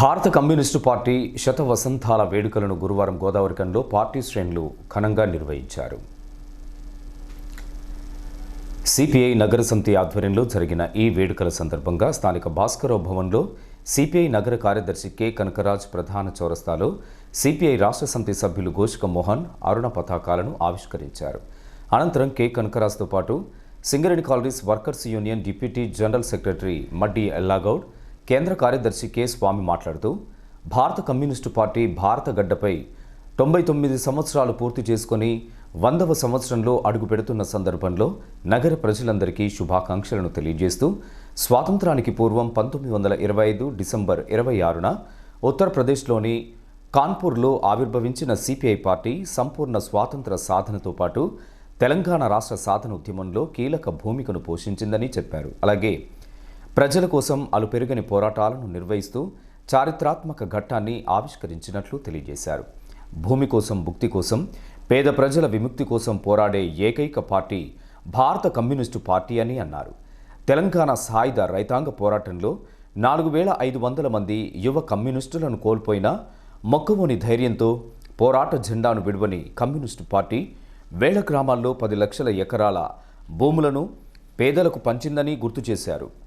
భారత communist party శత వసంతాల వేడుకలను గురువారం గోదావరికంలో పార్టీ శ్రేణులు ఘనంగా నిర్వహించారు. సిపిఐ నగర సమితి ఆధ్వర్యంలో జరిగిన ఈ వేడుకల సందర్భంగా స్థానిక భాస్కరరావు భవన్లో సిపిఐ నగర కార్యదర్శి కె. కనకరాజ్ ప్రధాన చౌరస్తాలో సిపిఐ రాష్ట్ర సమితి సభ్యులు గోషిక మోహన్ అరుణ పతాకాలను ఆవిష్కరించారు. అనంతరం కె. కనకరాజ్తో పాటు Singareni colonies workers union deputy general secretary Maddi Ellagoud కేంద్ర కార్యదర్శి కె స్వామి మాట్లాడుతూ భారత కమ్యూనిస్టు పార్టీ భారత గడ్డపై తొంభై తొమ్మిది సంవత్సరాలు పూర్తి చేసుకొని వందవ సంవత్సరంలో అడుగు పెడుతున్న సందర్భంలో నగర ప్రజలందరికీ శుభాకాంక్షలను తెలియజేస్తూ స్వాతంత్రానికి పూర్వం పంతొమ్మిది వందల ఇరవై ఐదు డిసెంబర్ ఇరవై ఆరున ఉత్తరప్రదేశ్లోని కాన్పూర్లో ఆవిర్భవించిన సిపిఐ పార్టీ సంపూర్ణ స్వాతంత్ర సాధనతో పాటు తెలంగాణ రాష్ట్ర సాధన ఉద్యమంలో కీలక భూమికను పోషించిందని చెప్పారు. అలాగే ప్రజల కోసం అలుపెరుగని పోరాటాలను నిర్వహిస్తూ చారిత్రాత్మక ఘట్టాన్ని ఆవిష్కరించినట్లు తెలియజేశారు. భూమి కోసం భుక్తి కోసం పేద ప్రజల విముక్తి కోసం పోరాడే ఏకైక పార్టీ భారత కమ్యూనిస్టు పార్టీ అని అన్నారు. తెలంగాణ సాయుధ రైతాంగ పోరాటంలో నాలుగు వేల ఐదు వందల మంది యువ కమ్యూనిస్టులను కోల్పోయిన మొక్కవోని ధైర్యంతో పోరాట జెండాను విడువని కమ్యూనిస్టు పార్టీ వేల గ్రామాల్లో పది లక్షల ఎకరాల భూములను పేదలకు పంచిందని గుర్తు చేశారు.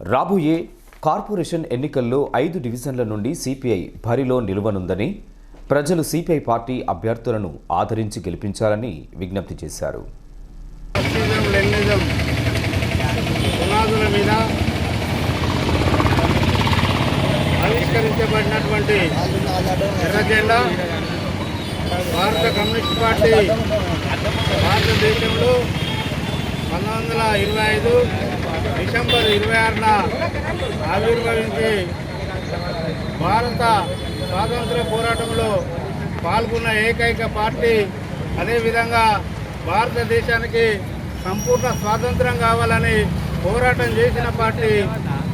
రాబోయే కార్పొరేషన్ ఎన్నికల్లో ఐదు డివిజన్ల నుండి సిపిఐ భరిలో నిలువనుందని ప్రజలు సిపిఐ పార్టీ అభ్యర్థులను ఆదరించి గెలిపించాలని విజ్ఞప్తి చేశారు. మీద ఆవిష్కరించబడినటువంటి భారత కమ్యూనిస్ట్ పార్టీ భారతదేశంలో పంతొమ్మిది వందల ఇరవై ఐదు డిసెంబర్ ఇరవై ఆరున ఆవిర్భవించి భారత స్వాతంత్ర పోరాటంలో పాల్గొన్న ఏకైక పార్టీ అదేవిధంగా భారతదేశానికి సంపూర్ణ స్వాతంత్రం కావాలని పోరాటం చేసిన పార్టీ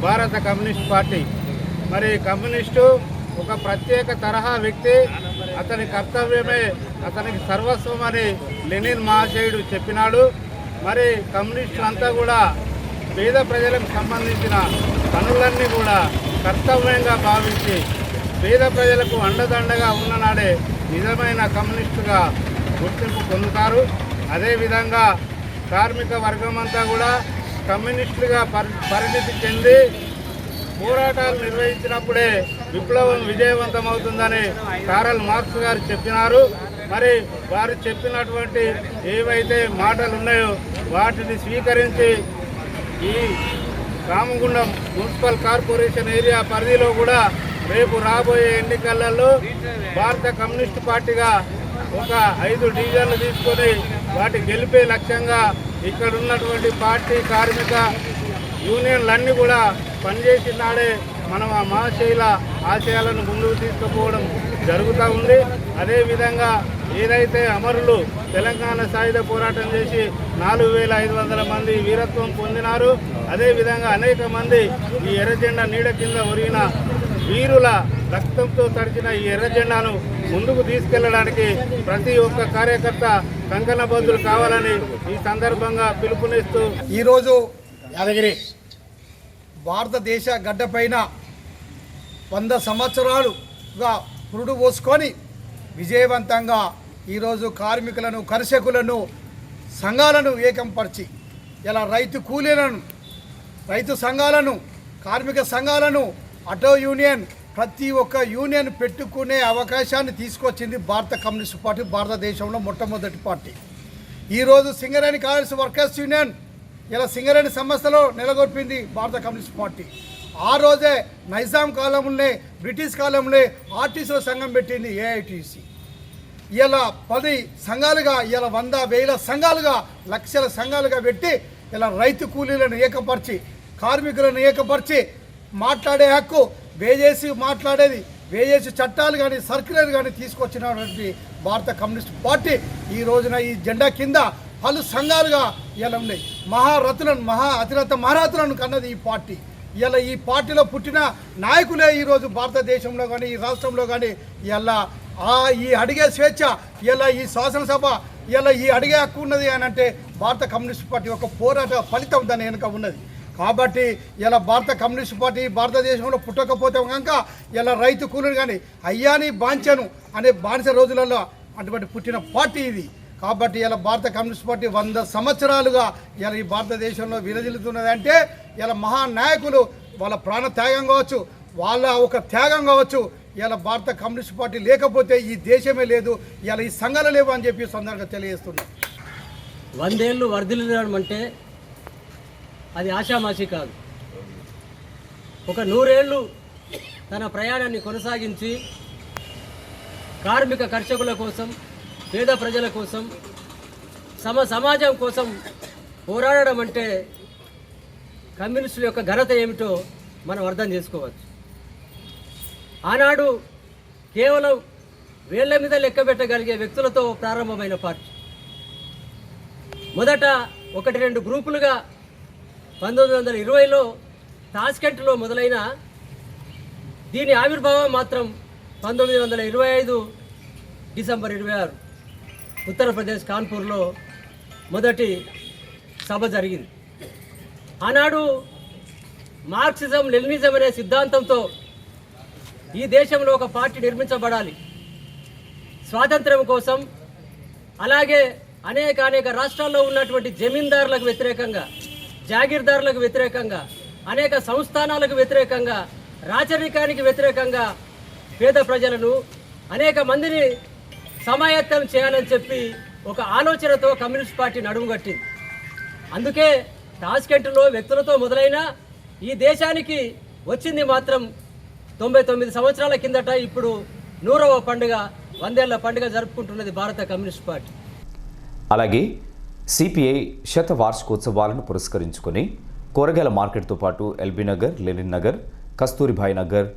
భారత కమ్యూనిస్ట్ పార్టీ. మరి కమ్యూనిస్టు ఒక ప్రత్యేక తరహా వ్యక్తి అతని కర్తవ్యమే అతనికి సర్వస్వం అని లెనిన్ మహాశయుడు చెప్పినాడు. మరి కమ్యూనిస్టులు అంతా కూడా పేద ప్రజలకు సంబంధించిన పనులన్నీ కూడా కర్తవ్యంగా భావించి పేద ప్రజలకు అండదండగా ఉన్ననాడే నిజమైన కమ్యూనిస్టుగా గుర్తింపు పొందుతారు. అదేవిధంగా కార్మిక వర్గం అంతా కూడా కమ్యూనిస్టులుగా పరి పరిణితి చెంది పోరాటాలు నిర్వహించినప్పుడే విప్లవం విజయవంతమవుతుందని కారల్ మార్క్స్ గారు చెప్పినారు. మరి వారు చెప్పినటువంటి ఏవైతే మాటలు ఉన్నాయో వాటిని స్వీకరించి ఈ రామగుండం మున్సిపల్ కార్పొరేషన్ ఏరియా పరిధిలో కూడా రేపు రాబోయే ఎన్నికలలో భారత కమ్యూనిస్ట్ పార్టీగా ఒక ఐదు డివిజన్లు తీసుకొని వాటి గెలిపే లక్ష్యంగా ఇక్కడ ఉన్నటువంటి పార్టీ కార్మిక యూనియన్లన్నీ కూడా పనిచేసిన నాడే మనం ఆ మహాశైల ఆశయాలను ముందుకు తీసుకుపోవడం జరుగుతూ ఉంది. అదేవిధంగా ఏదైతే అమరులు తెలంగాణ సాయుధ పోరాటం చేసి నాలుగు వేల ఐదు వందల మంది వీరత్వం పొందినారు అదేవిధంగా అనేక మంది ఈ ఎర్రజెండా నీడ కింద ఒరిగిన వీరుల రక్తంతో తడిచిన ఈ ఎర్ర జెండాను ముందుకు తీసుకెళ్ళడానికి ప్రతి ఒక్క కార్యకర్త కంకణబద్దులు కావాలని ఈ సందర్భంగా పిలుపునిస్తూ ఈరోజు యాదగిరి భారతదేశ గడ్డపైన వంద సంవత్సరాలుగా పురుడు పోసుకొని విజయవంతంగా ఈరోజు కార్మికులను కర్షకులను సంఘాలను ఏకంపరిచి ఇలా రైతు కూలీలను రైతు సంఘాలను కార్మిక సంఘాలను ఆటో యూనియన్ ప్రతి ఒక్క యూనియన్ పెట్టుకునే అవకాశాన్ని తీసుకొచ్చింది భారత కమ్యూనిస్ట్ పార్టీ భారతదేశంలో మొట్టమొదటి పార్టీ. ఈరోజు సింగరేణి కాంగ్రెస్ వర్కర్స్ యూనియన్ ఇలా సింగరేణి సంస్థలో నెలకొల్పింది భారత కమ్యూనిస్ట్ పార్టీ. ఆ రోజే నైజాం కాలంలోనే బ్రిటిష్ కాలంలో ఆర్టీసీల సంఘం పెట్టింది ఏఐటీసీ ఇలా పది సంఘాలుగా ఇలా వంద వేల సంఘాలుగా లక్షల సంఘాలుగా పెట్టి ఇలా రైతు కూలీలను ఏకపరిచి కార్మికులను ఏకపరిచి మాట్లాడే హక్కు వేజేసి మాట్లాడేది వేజేసి చట్టాలు కానీ సర్క్యులర్ కానీ తీసుకొచ్చినటువంటి భారత కమ్యూనిస్ట్ పార్టీ ఈ రోజున ఈ జెండా కింద పలు సంఘాలుగా ఇలా ఉన్నాయి మహారథులను మహా అతిరథ మహారథులను కన్నది ఈ పార్టీ. ఇలా ఈ పార్టీలో పుట్టిన నాయకులే ఈరోజు భారతదేశంలో కానీ ఈ రాష్ట్రంలో కానీ ఇలా ఈ అడిగే స్వేచ్ఛ ఇలా ఈ శాసనసభ ఇలా ఈ అడిగే హక్కు ఉన్నది అని అంటే భారత కమ్యూనిస్ట్ పార్టీ యొక్క పోరాట ఫలితం దాని వెనుక ఉన్నది. కాబట్టి ఇలా భారత కమ్యూనిస్ట్ పార్టీ భారతదేశంలో పుట్టకపోతే కనుక ఇలా రైతు కూలీలు కానీ అయ్యాని బాంచను అనే బానిస రోజులలో అటువంటి పుట్టిన పార్టీ ఇది. కాబట్టి ఇలా భారత కమ్యూనిస్ట్ పార్టీ వంద సంవత్సరాలుగా ఇలా ఈ భారతదేశంలో విరజిల్లుతున్నది అంటే ఇలా మహానాయకులు వాళ్ళ ప్రాణ త్యాగం కావచ్చు వాళ్ళ ఒక త్యాగం కావచ్చు ఇలా భారత కమ్యూనిస్ట్ పార్టీ లేకపోతే ఈ దేశమే లేదు ఇలా ఈ సంఘాలు లేవు అని చెప్పి సందర్భంగా తెలియజేస్తున్నాం. వందేళ్ళు వర్ధిల్లడం అంటే అది ఆషామాషి కాదు. ఒక నూరేళ్ళు తన ప్రయాణాన్ని కొనసాగించి కార్మిక కర్షకుల కోసం పేద ప్రజల కోసం సమ సమాజం కోసం పోరాడడం అంటే కమ్యూనిస్టుల యొక్క ఘనత ఏమిటో మనం అర్థం చేసుకోవచ్చు. ఆనాడు కేవలం వేళ్ళ మీద లెక్కబెట్టగలిగే వ్యక్తులతో ప్రారంభమైన పార్టీ. మొదట ఒకటి రెండు గ్రూపులుగా పంతొమ్మిది వందల ఇరవైలో తాస్కెంట్లో మొదలైన దీని ఆవిర్భావం మాత్రం పంతొమ్మిది వందల ఇరవై ఐదు డిసెంబర్ ఇరవై ఆరు ఉత్తరప్రదేశ్ కాన్పూర్లో మొదటి సభ జరిగింది. ఆనాడు మార్క్సిజం లెనినిజం అనే సిద్ధాంతంతో ఈ దేశంలో ఒక పార్టీ నిర్మించబడాలి. స్వాతంత్ర్యం కోసం అలాగే అనేక అనేక రాష్ట్రాల్లో ఉన్నటువంటి జమీందారులకు వ్యతిరేకంగా జాగీర్దారులకు వ్యతిరేకంగా అనేక సంస్థానాలకు వ్యతిరేకంగా రాచరికానికి వ్యతిరేకంగా పేద ప్రజలను అనేక మందిని సమాయత్తం చేయాలని చెప్పి ఒక ఆలోచనతో కమ్యూనిస్ట్ పార్టీ నడుముగట్టింది అందుకే టాస్కెంట్లో వ్యక్తులతో మొదలైన ఈ దేశానికి వచ్చింది మాత్రం తొంభై తొమ్మిది సంవత్సరాల కిందట ఇప్పుడు నూరవ పండుగ వందేళ్ళ పండుగ జరుపుకుంటున్నది భారత కమ్యూనిస్ట్ పార్టీ. అలాగే సిపిఐ శత వార్షికోత్సవాలను పురస్కరించుకొని కూరగాయల మార్కెట్తో పాటు LB Nagar Lenin Nagar Kasturibai Nagar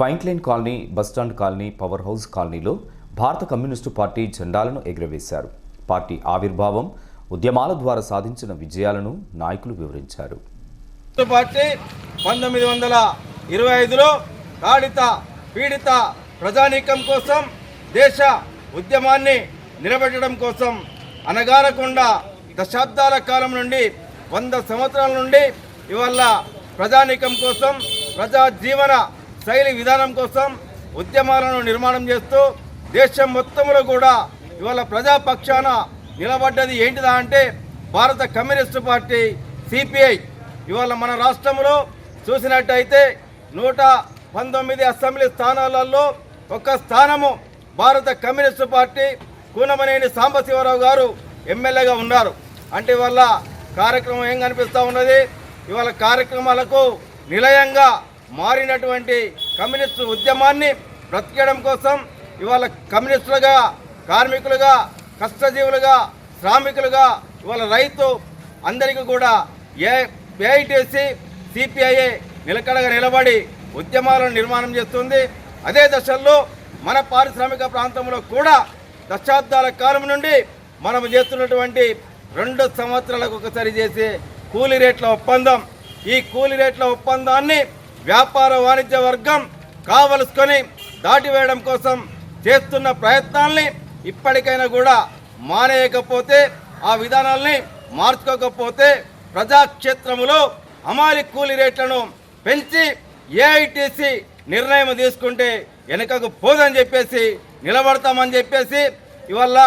ఫైన్క్లైన్ colony bus stand colony power house కాలనీలో భారత కమ్యూనిస్టు పార్టీ జెండాలను ఎగురవేశారు. పార్టీ ఆవిర్భావం ఉద్యమాల ద్వారా సాధించిన విజయాలను నాయకులు వివరించారు. పార్టీ పంతొమ్మిది వందల ఇరవై ఐదులో తాడిత పీడిత ప్రజానీకం కోసం దేశ ఉద్యమాన్ని నిలబెట్టడం కోసం అనగారకుండా దశాబ్దాల కాలం నుండి వంద సంవత్సరాల నుండి ఇవాళ ప్రజానీకం కోసం ప్రజా జీవన శైలి విధానం కోసం ఉద్యమాలను నిర్మాణం చేస్తూ దేశం మొత్తంలో కూడా ఇవాళ ప్రజాపక్షాన నిలబడ్డది ఏంటిదా అంటే భారత కమ్యూనిస్టు పార్టీ సిపిఐ. ఇవాళ మన రాష్ట్రంలో చూసినట్టయితే నూట పంతొమ్మిది అసెంబ్లీ స్థానాలలో ఒక స్థానము భారత కమ్యూనిస్టు పార్టీ కూనమనేని సాంబశివరావు గారు ఎమ్మెల్యేగా ఉన్నారు. అంటే ఇవాళ కార్యక్రమం ఏం కనిపిస్తూ ఉన్నది? ఇవాళ కార్యక్రమాలకు నిలయంగా మారినటువంటి కమ్యూనిస్టు ఉద్యమాన్ని బ్రతికేయడం కోసం ఇవాళ కమ్యూనిస్టులుగా కార్మికులుగా కష్టజీవులుగా శ్రామికులుగా ఇవాళ రైతు అందరికీ కూడా ఏ ఏఐటీసీ సిపిఐఏ నిలకడగా నిలబడి ఉద్యమాలను నిర్మాణం చేస్తుంది. అదే దశల్లో మన పారిశ్రామిక ప్రాంతంలో కూడా దశాబ్దాల కాలం నుండి మనం చేస్తున్నటువంటి రెండు సంవత్సరాలకు ఒకసారి చేసే కూలీ రేట్ల ఒప్పందం. ఈ కూలీ రేట్ల ఒప్పందాన్ని వ్యాపార వాణిజ్య వర్గం కావలసుకొని దాటివేయడం కోసం చేస్తున్న ప్రయత్నాల్ని ఇప్పటికైనా కూడా మానేయకపోతే ఆ విధానాల్ని మార్చుకోకపోతే ప్రజాక్షేత్రములో అమాలి కూలీ రేట్లను పెంచి ఏఐటీసీ నిర్ణయం తీసుకుంటే వెనుకకు పోదని చెప్పేసి నిలబడతామని చెప్పేసి ఇవల్ల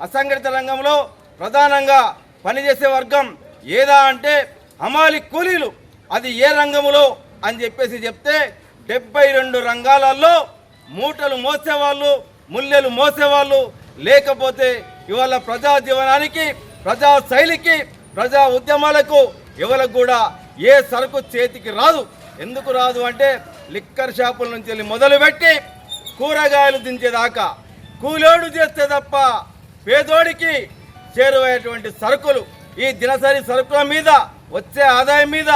అసంఘటిత రంగంలో ప్రధానంగా పనిచేసే వర్గం ఏదా అంటే హమాలి కూలీలు. అది ఏ రంగములో అని చెప్పేసి చెప్తే డెబ్బై రెండు రంగాలలో మూటలు మోసేవాళ్ళు ముల్లెలు మోసేవాళ్ళు లేకపోతే ఇవాళ ప్రజా జీవనానికి ప్రజా శైలికి ప్రజా ఉద్యమాలకు ఎవరికి కూడా ఏ సరుకు చేతికి రాదు. ఎందుకు రాదు అంటే లిక్కర్ షాపుల నుంచి వెళ్ళి మొదలుపెట్టి కూరగాయలు దించేదాకా కూలోడు చేస్తే తప్ప పేదోడికి చేరువయ్యేటువంటి సరుకులు ఈ దినసరి సరుకుల మీద వచ్చే ఆదాయం మీద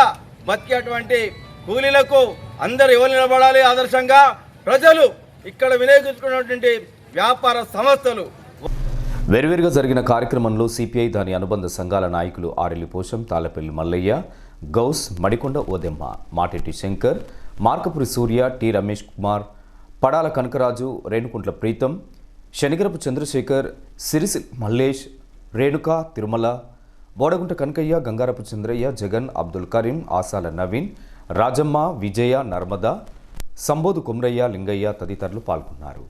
బతికేటువంటి కూలీలకు అందరు ఎవరు నిలబడాలి ఆదర్శంగా? ప్రజలు ఇక్కడ వినియోగించుకున్నటువంటి వ్యాపార సంస్థలు. వేర్వేరుగా జరిగిన కార్యక్రమంలో సిపిఐ దాని అనుబంధ సంఘాల నాయకులు ఆరెల్లి పోషం తాళ్ళపల్లి మల్లయ్య గౌస్ మడికొండ ఓదెమ్మ మాటెట్టి శంకర్ మార్కపురి సూర్య టి రమేష్ కుమార్ పడాల కనకరాజు రేణుకుంట్ల ప్రీతం శనిగరపు చంద్రశేఖర్ సిరిసి మల్లేష్ రేణుక తిరుమల బోడగుంట కనకయ్య గంగారపు చంద్రయ్య జగన్ అబ్దుల్ కరీం ఆసాల నవీన్ రాజమ్మ విజయ నర్మద సంబోధు కుమ్రయ్య లింగయ్య తదితరులు పాల్గొన్నారు.